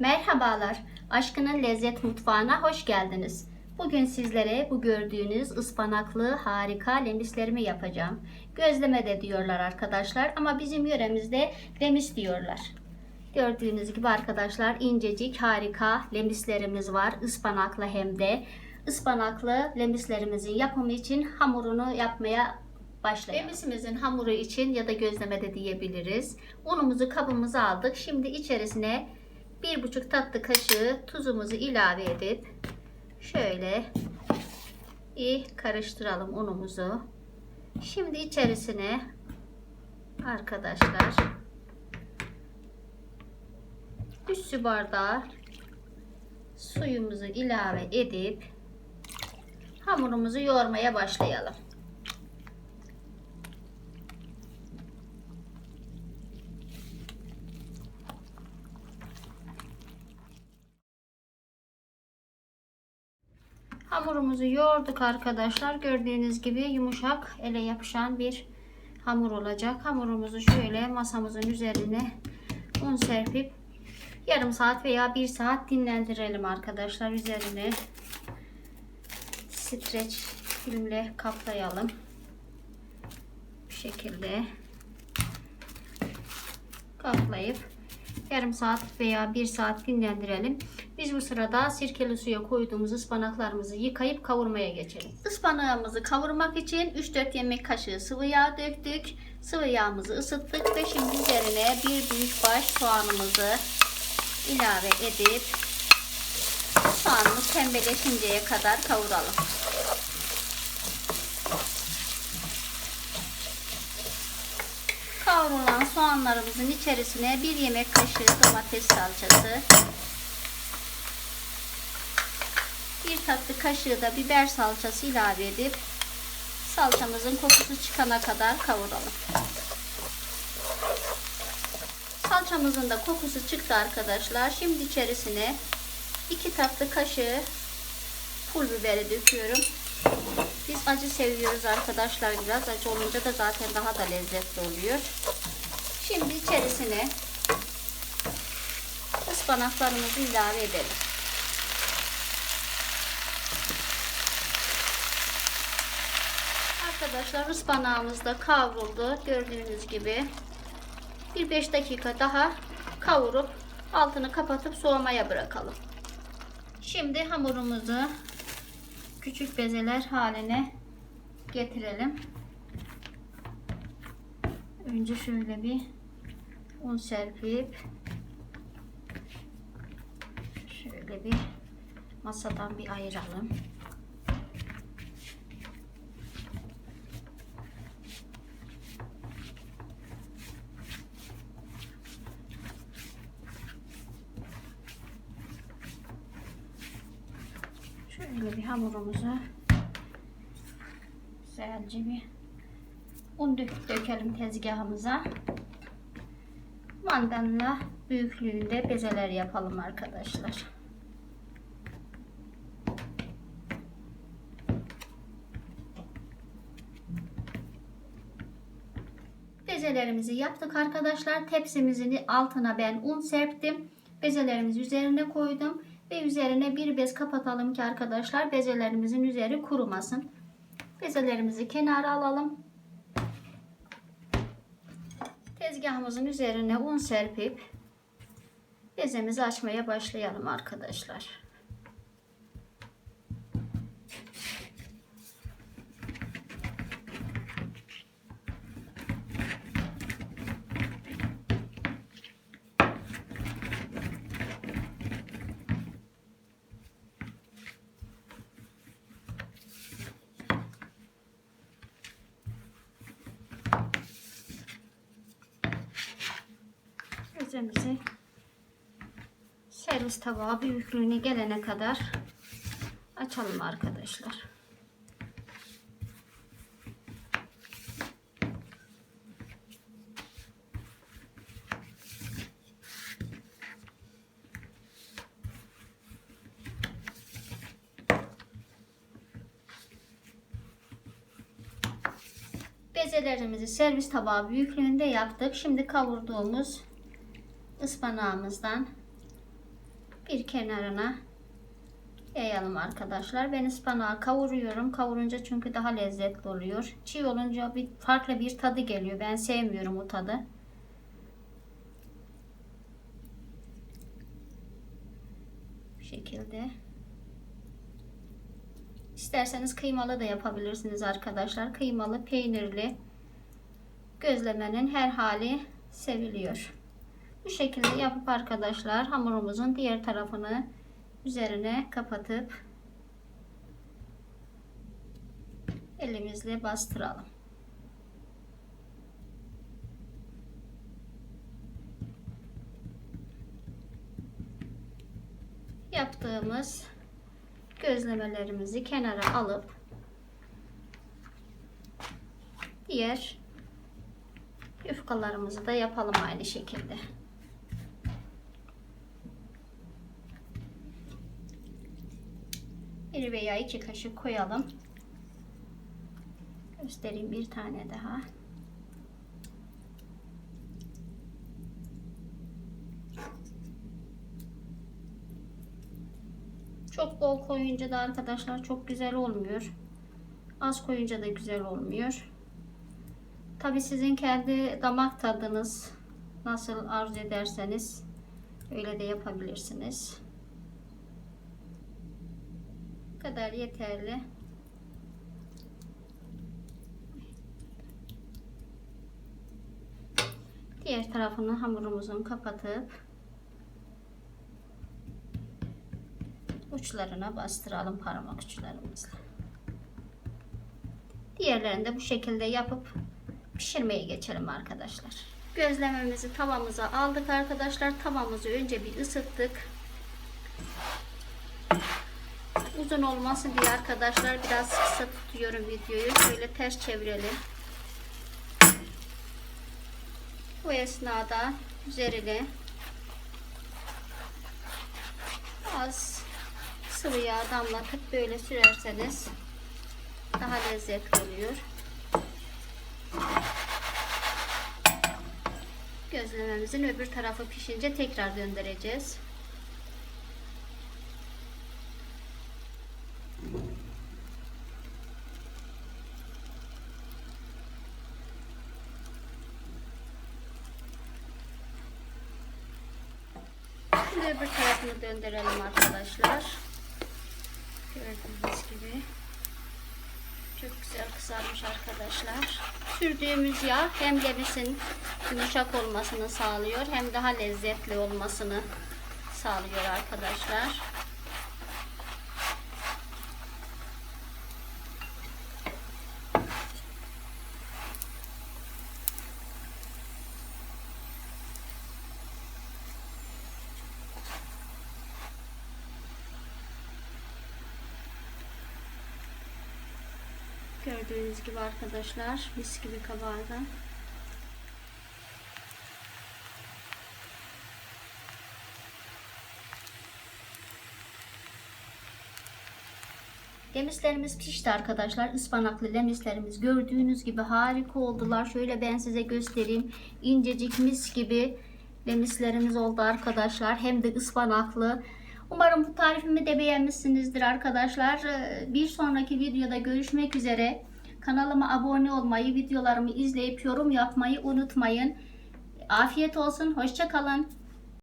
Merhabalar, Aşkının Lezzet Mutfağı'na hoş geldiniz. Bugün sizlere bu gördüğünüz ıspanaklı harika lemislerimi yapacağım. Gözleme de diyorlar arkadaşlar ama bizim yöremizde lemis diyorlar. Gördüğünüz gibi arkadaşlar incecik harika lemislerimiz var. Ispanaklı hem de. Ispanaklı lemislerimizin yapımı için hamurunu yapmaya başlayalım. Lemisimizin hamuru için ya da gözleme de diyebiliriz. Unumuzu kabımıza aldık. Şimdi içerisine bir buçuk tatlı kaşığı tuzumuzu ilave edip şöyle iyi karıştıralım unumuzu. Şimdi içerisine arkadaşlar 3 su bardağı suyumuzu ilave edip hamurumuzu yoğurmaya başlayalım. Hamurumuzu yoğurduk arkadaşlar. Gördüğünüz gibi yumuşak ele yapışan bir hamur olacak. Hamurumuzu şöyle masamızın üzerine un serpip yarım saat veya bir saat dinlendirelim arkadaşlar. Üzerine streç filmle kaplayalım. Bu şekilde kaplayıp yarım saat veya bir saat dinlendirelim. Biz bu sırada sirkeli suya koyduğumuz ıspanaklarımızı yıkayıp kavurmaya geçelim. Ispanağımızı kavurmak için 3-4 yemek kaşığı sıvı yağ döktük. Sıvı yağımızı ısıttık ve şimdi üzerine bir büyük baş soğanımızı ilave edip soğanımız pembeleşinceye kadar kavuralım. Kavrulan soğanlarımızın içerisine bir yemek kaşığı domates salçası, bir tatlı kaşığı da biber salçası ilave edip salçamızın kokusu çıkana kadar kavuralım. Salçamızın da kokusu çıktı arkadaşlar. Şimdi içerisine 2 tatlı kaşığı pul biberi döküyorum. Biz acı seviyoruz arkadaşlar biraz. Acı olunca da zaten daha da lezzetli oluyor. Şimdi içerisine ıspanaklarımızı ilave edelim. Arkadaşlar ıspanağımız da kavruldu. Gördüğünüz gibi. Bir 5 dakika daha kavurup altını kapatıp soğumaya bırakalım. Şimdi hamurumuzu küçük bezeler haline getirelim. Önce şöyle bir un serpip şöyle bir masadan bir ayıralım. Şöyle bir hamurumuzu güzelce bir un dök dökelim tezgahımıza. Mandalina büyüklüğünde bezeler yapalım arkadaşlar. Bezelerimizi yaptık arkadaşlar. Tepsimizin altına ben un serptim. Bezelerimizi üzerine koydum ve üzerine bir bez kapatalım ki arkadaşlar bezelerimizin üzeri kurumasın. Bezelerimizi kenara alalım. Tezgahımızın üzerine un serpip bezemizi açmaya başlayalım arkadaşlar. Közemizi servis tabağı büyüklüğüne gelene kadar açalım arkadaşlar. Bezelerimizi servis tabağı büyüklüğünde yaptık. Şimdi kavurduğumuz ıspanağımızdan bir kenarına yayalım arkadaşlar. Ben ıspanağı kavuruyorum. Kavurunca çünkü daha lezzetli oluyor. Çiğ olunca bir farklı bir tadı geliyor. Ben sevmiyorum o tadı. Bu şekilde. İsterseniz kıymalı da yapabilirsiniz arkadaşlar. Kıymalı, peynirli gözlemenin her hali seviliyor. Bu şekilde yapıp arkadaşlar hamurumuzun diğer tarafını üzerine kapatıp elimizle bastıralım. Yaptığımız gözlemelerimizi kenara alıp diğer yufkalarımızı da yapalım aynı şekilde. Bir veya iki kaşık koyalım. Göstereyim bir tane daha. Çok bol koyunca da arkadaşlar çok güzel olmuyor. Az koyunca da güzel olmuyor. Tabi sizin kendi damak tadınız nasıl arzu ederseniz öyle de yapabilirsiniz. Kadar yeterli. Diğer tarafını hamurumuzun kapatıp uçlarına bastıralım parmak uçlarımızla. Diğerlerini de bu şekilde yapıp pişirmeye geçelim arkadaşlar. Gözlememizi tavamıza aldık arkadaşlar. Tavamızı önce bir ısıttık. Uzun olmasın diye arkadaşlar biraz kısa tutuyorum videoyu. Şöyle ters çevirelim. Bu esnada üzerine az sıvı yağ damlatıp böyle sürerseniz daha lezzetli oluyor. Gözlememizin öbür tarafı pişince tekrar döndüreceğiz. Öbür tarafını döndürelim arkadaşlar. Gördüğünüz gibi. Çok güzel kızarmış arkadaşlar. Sürdüğümüz yağ hem lebisin yumuşak olmasını sağlıyor hem daha lezzetli olmasını sağlıyor arkadaşlar. Gördüğünüz gibi arkadaşlar mis gibi kabardı. Lemislerimiz pişti arkadaşlar. Ispanaklı lemislerimiz gördüğünüz gibi harika oldular. Şöyle ben size göstereyim. İncecik mis gibi lemislerimiz oldu arkadaşlar. Hem de ıspanaklı. Umarım bu tarifimi de beğenmişsinizdir arkadaşlar. Ee, Bir sonraki videoda görüşmek üzere. Kanalıma abone olmayı, videolarımı izleyip yorum yapmayı unutmayın. Afiyet olsun, hoşça kalın.